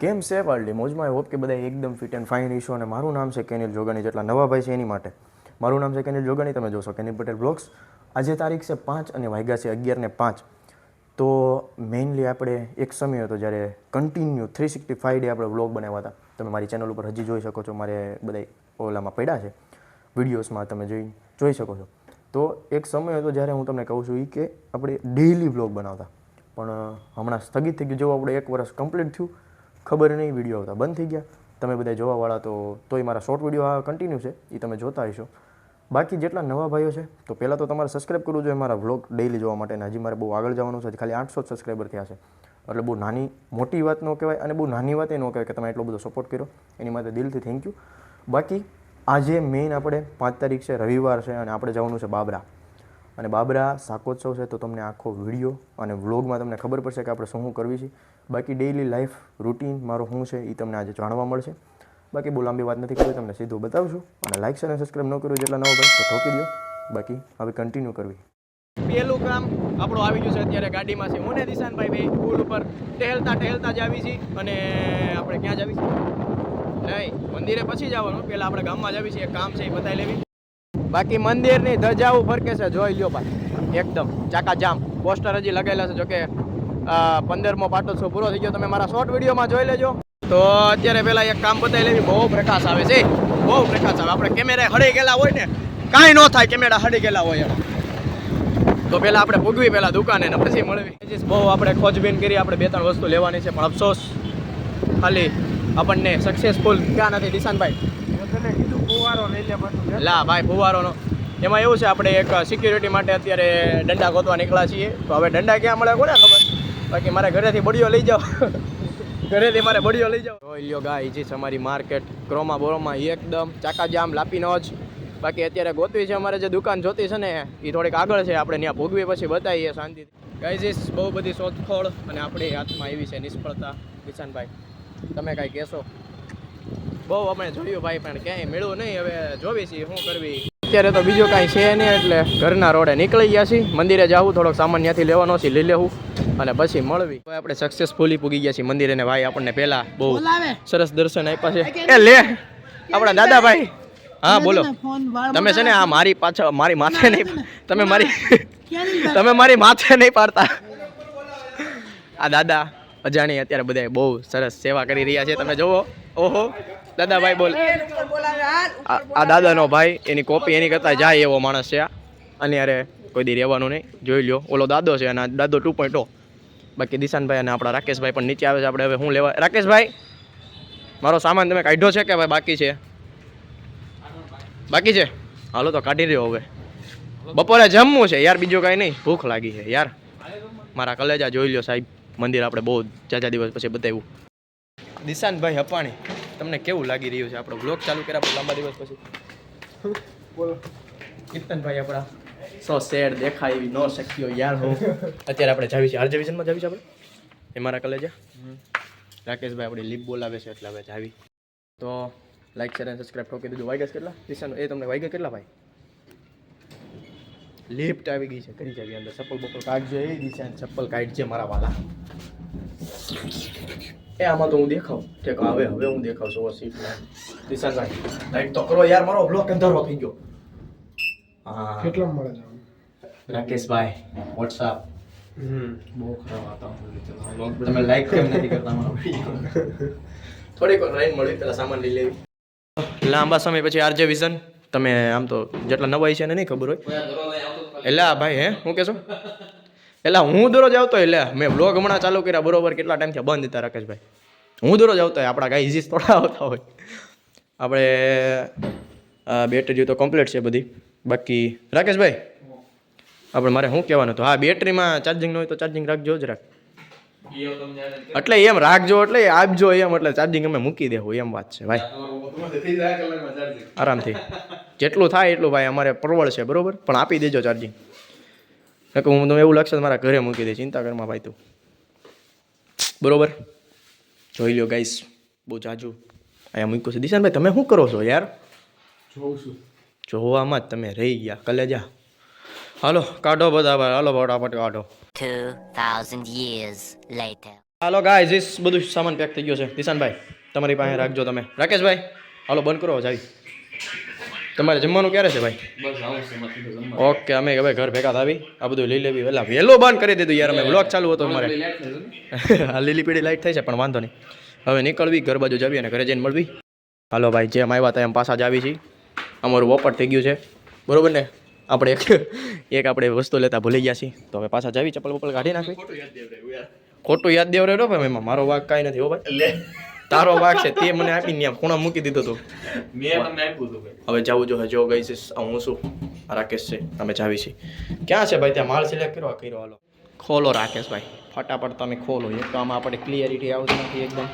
કેમ છે પાર્ટી મોજમાં હોપ કે બધા એકદમ ફિટ એન્ડ ફાઇન ઇશ્યુ અને મારું નામ છે કેનિલ જોગાણી, જેટલા નવા ભાઈ છે એની માટે. મારું નામ છે કેનિલ જોગાણી, તમે જોશો કેનિલ પટેલ બ્લોગ્સ. આજે તારીખ છે પાંચ અને વાગ્યા છે અગિયાર ને પાંચ. તો મેઇનલી આપણે એક સમય હતો જ્યારે continue three sixty five day આપણે વ્લોગ બનાવ્યા હતા. તમે મારી ચેનલ ઉપર હજી જોઈ શકો છો, મારે બધા ઓલામાં પડ્યા છે. વિડીયોઝમાં તમે જોઈ જોઈ શકો છો. તો એક સમય હતો જ્યારે હું તમને કહું છું એ કે આપણે ડેઇલી વ્લોગ બનાવતા. પણ હમણાં સ્થગિત થઈ ગયું. જેવું આપણે એક વર્ષ કમ્પ્લીટ થયું ખબર નહીં વીડિયો આવતા બંધ થઈ ગયા. તમે બધા જોવાવાળા તો તોય મારા શોર્ટ વીડિયો આ કન્ટિન્યુ છે એ તમે જોતા હશો. બાકી જેટલા નવા ભાઈઓ છે, તો પહેલાં તો તમારે સબસ્ક્રાઈબ કરવું જોઈએ, મારા વ્લોગ ડેઈલી જોવા માટે અને હજી મારે બહુ આગળ જવાનું છે ખાલી આઠસો જ સબસ્ક્રાઈબર થયા છે. એટલે બહુ નાની, મોટી વાત ન કહેવાય અને બહુ નાની વાત એ ન કહેવાય કે તમે એટલો બધો સપોર્ટ કર્યો. એની માટે દિલથી થેન્ક યુ બાકી આજે મેઇન આપણે પાંચ તારીખ છે, રવિવાર છે અને આપણે જવાનું છે બાબરા. અને બાબરા શાકોત્સવ છે, તો તમને આખો વીડિયો અને વ્લોગમાં તમને ખબર પડશે કે આપણે શું શું કરવી છે. બાકી ડેઇલી લાઈફ રૂટીન મારો શું છે એ તમને આજે જાણવા મળશે. બાકી બહુ લાંબી વાત નથી કરવી તમને સીધું બતાવશું. અને લાઈક અને સબસ્ક્રાઈબ ન કર્યું જેટલા નવા ભાઈ તો ઠોકી દો બાકી હવે કન્ટિન્યુ કરવી. પહેલું કામ આપણું આવી ગયું છે અત્યારે ગાડીમાં છે. હું ને દિશાનભાઈ ભાઈ પુલ ઉપર ટહેલતા ટહેલતા જ આવી છીએ અને આપણે ક્યાં જ આવી છીએ? નહીં, મંદિરે પછી જવાનું. પહેલાં આપણે ગામમાં જ આવી છીએ. કામ છે એ બતાવી લેવી. બાકી મંદિરની ધજાઓ ફરકે છે. જોઈ લ્યો ભાઈ એકદમ ચાકા જામ પોસ્ટર હજી લગાવેલા છે. જોકે પંદરમો પાટોત્સવ પૂરો થઈ ગયો. તમે મારા શોર્ટ વિડીયોમાં જોઈ લેજો. તો અત્યારે પહેલાં એક કામ બતાવી લેવી. બહુ પ્રકાશ આવે છે. બહુ પ્રકાશ આવે. આપણે કેમેરા હળી ગયેલા હોય ને કાંઈ ન થાય કેમેરા હળી ગયેલા હોય તો પહેલાં આપણે પૂગવી પહેલાં દુકાને ને પછી મળવી. બહુ આપણે ખોજબીન કરી આપણે બે ત્રણ વસ્તુ લેવાની છે પણ અફસોસ. ખાલી આપણને સક્સેસફુલ ક્યાં નથી દિશાનભાઈ લા ભાઈ ફુવારોનો. એમાં એવું છે આપણે એક સિક્યુરિટી માટે અત્યારે દંડા ગોતવા નીકળ્યા છીએ. તો હવે દંડા ક્યાં મળે કોને ખબર? બાકી મારે ઘરેથી બડીઓ લઈ જાઓ. ઘરેથી મારે બડીઓ લઈ જાઓ. જોઈ લ્યો ગાય છે અમારી માર્કેટ ક્રોમા બોરોમાં એકદમ ચાકાજામ લાપીનો જ બાકી અત્યારે ગોતવી છે અમારે જે દુકાન જોતી છે ને એ થોડીક આગળ છે, આપણે ત્યાં ભોગવી પછી બતાવીએ શાંતિથી. ગાઈઝીસ બહુ બધી શોધખોળ અને આપણી હાથમાં આવી છે નિષ્ફળતા. કિશનભાઈ, તમે કાંઈ કહેશો? બહુ અમે જોયું ભાઈ, પણ ક્યાંય મેળવું નહીં. હવે જોવી છીએ શું કરવી? અત્યારે તો બીજું કાંઈ છે નહીં એટલે ઘરના રોડે નીકળી ગયા છીએ. મંદિરે જાવું થોડોક સામાન ત્યાંથી લેવાનો છે લઈ લેવું અને પછી મળવી. હવે આપણે સક્સેસફુલી પૂગી ગયા છીએ મંદિરે ને ભાઈ આપણને પહેલા બહુ સરસ દર્શન આપ્યા છે. એ લે. આપણા દાદાભાઈ. હા બોલો. તમે છે ને આ મારી પાછળ મારી માથે નહીં તમે મારી તમે મારી માથે નહીં પાડતા. આ દાદા અજાણી અત્યારે બધા બહુ સરસ સેવા કરી રહ્યા છે. તમે જુઓ. ઓહો. દાદાભાઈ બોલ. આ દાદાનો ભાઈ એની કોપી એની કરતા જાય એવો માણસ છે આ. અને અરે કોઈ દી રહેવાનું નહીં. જોઈ લ્યો ઓલો દાદો છે અને આ દાદો ટુ પોઈન્ટ બાકી દિશાનભાઈ અને આપણા રાકેશભાઈ પણ નીચે આવે છે. આપણે હવે શું લેવા રાકેશભાઈ મારો સામાન તમે કાઢ્યો છે કે ભાઈ બાકી છે? બાકી છે? હાલો તો કાઢી રહ્યો હવે. બપોરે જમવું છે. યાર બીજું કાંઈ નહીં. ભૂખ લાગી છે યાર. મારા કલેજા જોઈ લ્યો સાહેબ. મંદિર આપણે બહુ ચાચા દિવસ પછી બતાવ્યું. દિશાનભાઈ હપાણી. તમને કેવું લાગી રહ્યું છે? આપણો બ્લોગ ચાલુ કર્યા લાંબા દિવસ પછી? બોલો. કીર્તનભાઈ આપણા. સો શેર દેખાય એવી નો શક્યો યાર હું. અત્યારે આપણે જાવી છે આર ડિવિઝનમાં જાવી છે આપણે? એ મારા કલેજા? રાકેશભાઈ આપણી લીપ બોલાવે છે એટલે આપણે જાવી. તો લાઈક શેર અને સબસ્ક્રાઈબ ઠોકી દીધું. વાગ્યા કેટલા? દિશાનો એ તમને વાગ્યા કેટલા ભાઈ? લિફ્ટ આવી ગઈ છે. કરી જાવી અંદર. ચપ્પલ બપ્પલ કાઢજો. એ દિશા ચપ્પલ કાઢજે મારા વાલા. એ આમાં તો હું દેખાવ કે હવે હવે હું દેખાવ છું. સીટ દિશાનભાઈ લાઈટ તો કરો યાર મારો બ્લોક અંધારો થઈ ગયો. હા. કેટલા મળે છે રાકેશભાઈ વોટ્સઅપ હમ. બહુ ખરાબ હતા તમે લાઈક કેમ નથી કરતા મારો? વીડિયો થોડીક વાર રાઈન મળી પેલા સામાન લઈ લેવી. લાંબા સમય પછી આરજે વિઝન તમે આમ તો જેટલા નવાઈ છે ને નહીં ખબર હોય. એટલે આ ભાઈ હે? હું કહેશો? એટલે હું દરરોજ આવતો એટલે મેં બ્લોગ હમણાં ચાલુ કર્યા, બરોબર, કેટલા ટાઈમથી બંધ હતા, રાકેશભાઈ. હું દરરોજ આવતો હોય, આપણા કાંઈ ઇઝીસ થોડા આવતા હોય. આપણે બેટરી તો કમ્પ્લીટ છે બધી. બાકી, રાકેશભાઈ, આપણે મારે શું કહેવાનું હતું? હા બેટરીમાં ચાર્જિંગ ન હોય તો ચાર્જિંગ રાખજો જ રાખ. એટલે એમ રાખજો એટલે આપજો એમ, એટલે ચાર્જિંગ અમે મૂકી દેવું, એમ વાત છે, ભાઈ. આરામથી. જેટલું થાય એટલું, ભાઈ, અમારે પરવડ છે, બરોબર? પણ આપી દેજો ચાર્જિંગ કે હું તમને એવું લક્ષ તો મારા ઘરે મૂકી દે ચિંતા કરમાં ભાઈ તું. બરોબર? જોઈ લ્યો ગાઈસ બહુ જાજુ અહીંયા મૂક્યું છે. દિશાનભાઈ તમે શું કરો છો યાર? જોઉં છું. જોવામાં જ તમે રહી ગયા કલેજા. હાલો કાઢો બધા હાલો ફટાફટ કાઢો. 2,000 years later. હાલો ગાય ઇસ બધું સામાન પેક થઈ ગયો છે. દિશાનભાઈ તમારી પાસે રાખજો તમે. રાકેશભાઈ હાલો બંધ કરો જાવી. તમારે જમવાનું ક્યારે છે ભાઈ? ઓકે અમે હવે ઘર ભેગા થાવી. આ બધું લઈ લેવી વહેલા. વહેલો બંધ કરી દીધું યાર અમે બ્લોક ચાલુ હતો અમારે. હા લીલી પીળી લાઈટ થઈ છે પણ વાંધો નહીં. હવે નીકળવી ઘર બાજુ જાવી અને ઘરે જઈને મળવી. હાલો ભાઈ જેમ આવ્યા હતા એમ પાછા જ આવી છીએ. અમારું વોપટ થઈ ગયું છે. બરોબર ને? આપણે એક એક આપણે વસ્તુ લેતા ભૂલી ગયા છીએ. તો હવે પાછા જાવી ચપ્પલ બપ્પલ કાઢી નાખવી. ખોટું યાદ દેવ રહ્યો ભાઈ એમાં મારો વાક કાંઈ નથી હો ભાઈ. તારો વાક છે તે મને આપીને ત્યાં ખૂણા મૂકી દીધો હતો મેં તમને આપ્યું હતું હવે જાવું જો જો ગઈ છે હું શું રાકેશ છે અમે જાવી છે ક્યાં છે ભાઈ ત્યાં માલ સિલેક્ટ કરો કર્યો હાલો. ખોલો રાકેશભાઈ ફટાફટ તમે ખોલો એક તો આમાં આપણે ક્લિયરિટી આવતી નથી એકદમ.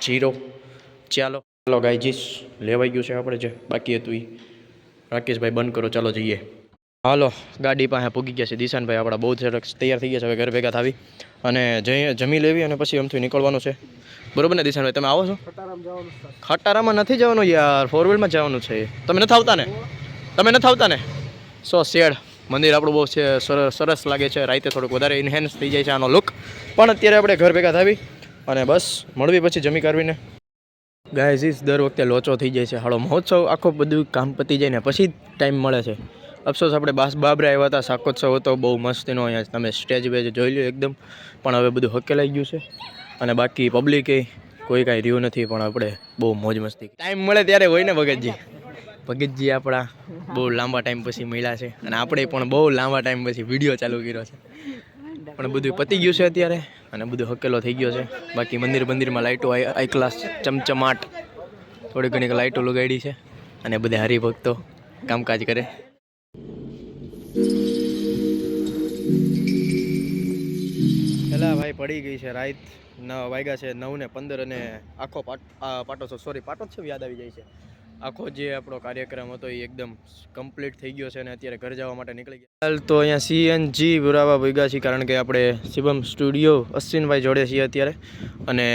જીરો. ચાલો ચાલો ગાયજીસ લેવાઈ ગયું છે આપણે જે બાકી હતું એ રાકેશભાઈ બંધ કરો ચાલો જઈએ. હાલો ગાડી પાસે પૂગી ગયા છે. દિશાનભાઈ આપણા બહુ સરસ તૈયાર થઈ ગયા છે. હવે ઘર ભેગા થાવી અને જઈ જમી લેવી અને પછી એમથી નીકળવાનું છે. બરોબર ને દિશાનભાઈ તમે આવો છો? ખટારામાં નથી જવાનું યાર ફોર વ્હીલમાં જવાનું છે. તમે નથી આવતા ને? તમે નથી આવતા ને? સો શેડ. મંદિર આપણું બહુ છે સરસ લાગે છે. રાતે થોડુંક વધારે ઇન્હેન્સ થઈ જાય છે આનો લુક પણ અત્યારે આપણે ઘર ભેગા થાવી અને બસ મળવી પછી જમી કરવીને ગાયઝીસ દર વખતે લોચો થઈ જાય છે. હાળો મહોત્સવ આખો બધું કામ પતી જાય ને પછી જ ટાઈમ મળે છે. અફસોસ, આપણે બાસ બાબરા આવ્યા હતા, શાકોત્સવ હતો, બહુ મસ્તીનો અહીંયા તમે સ્ટેજ વેજ જોઈ લ્યો એકદમ. પણ હવે બધું હકેલાઈ ગયું છે અને બાકી પબ્લિકે કોઈ કાંઈ રહ્યું નથી, પણ આપણે બહુ મોજ મસ્તી ટાઈમ મળે ત્યારે હોય ને ભગતજી? ભગતજી આપણા બહુ લાંબા ટાઈમ પછી મળ્યા છે અને આપણે પણ બહુ લાંબા ટાઈમ પછી વીડિયો ચાલુ કર્યો છે. પણ બધું પતી ગયું છે અત્યારે અને બધું હકેલો થઈ ગયો છે. બાકી મંદિર મંદિરમાં લાઇટો આઈ ક્લાસ ચમચમાટ. થોડી ઘણી લાઇટો લગાડી છે અને બધા હરિભક્તો કામકાજ કરે. ભાઈ પડી ગઈ છે રાત વાગ્યા છે નવ ને પંદર અને આખો પાટ સોરી પાટો છે યાદ આવી જાય છે. આખો જે આપણો કાર્યક્રમ હતો એ એકદમ કમ્પ્લીટ થઈ ગયો છે અને અત્યારે ઘર જવા માટે નીકળી ગયા. હાલ તો અહીંયા સીએનજી બુરાવા ભેગા છીએ કારણ કે આપણે શિવમ સ્ટુડિયો અશ્વિનભાઈ જોડે છીએ અત્યારે. અને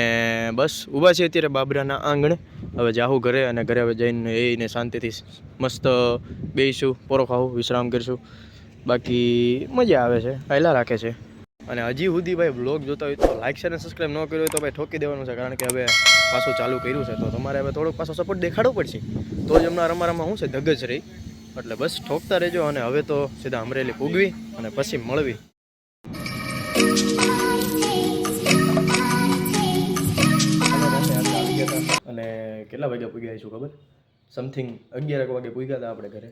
બસ ઊભા છીએ અત્યારે બાબરાના આંગણે. હવે જાહું ઘરે અને ઘરે હવે જઈને એને શાંતિથી મસ્ત બેસીશું પોરો ખાવું વિશ્રામ કરીશું. બાકી મજા આવે છે પહેલાં રાખે છે. અને હજી સુધી ભાઈ બ્લોગ જોતા હોય તો લાઇક શેર અને સબસ્ક્રાઈબ ન કર્યું હોય તો ભાઈ ઠોકી દેવાનું છે, કારણ કે હવે પાછું ચાલુ કર્યું છે. તો તમારે હવે થોડોક પાછો સપોર્ટ દેખાડવો પડશે. તો જ હમણાં અમારામાં શું છે, ધગજ રહી. એટલે બસ ઠોકતા રહેજો અને હવે તો સીધા અમરેલી પૂગવી અને પછી મળવી. અને કેટલા વાગ્યા પૂગ્યા છું ખબર? સમથિંગ અગિયાર વાગે પૂગ્યા હતા આપણે ઘરે.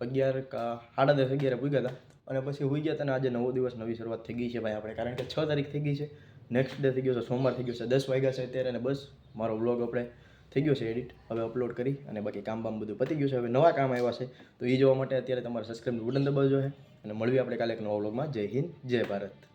અગિયાર કા સાડા દસ અગિયારે પૂગ્યા હતા. અને પછી હોઈ ગયા તને આજે નવો દિવસ, નવી શરૂઆત થઈ ગઈ છે ભાઈ આપણે. કારણ કે છ તારીખ થઈ ગઈ છે. નેક્સ્ટ ડે થઈ ગયો છે, સોમવાર થઈ ગયો છે. દસ વાગ્યા છે અત્યારે અને બસ મારો વ્લોગ આપણે થઈ ગયો છે એડિટ હવે અપલોડ કરી અને બાકી કામ બામ બધું પતી ગયું છે. હવે નવા કામ આવ્યા છે. તો એ જોવા માટે અત્યારે તમારે સબસ્ક્રાઈબ બટન દબાવજો છે અને મળવી આપણે કાલે એક નવા વ્લોગમાં જય હિન્દ, જય ભારત.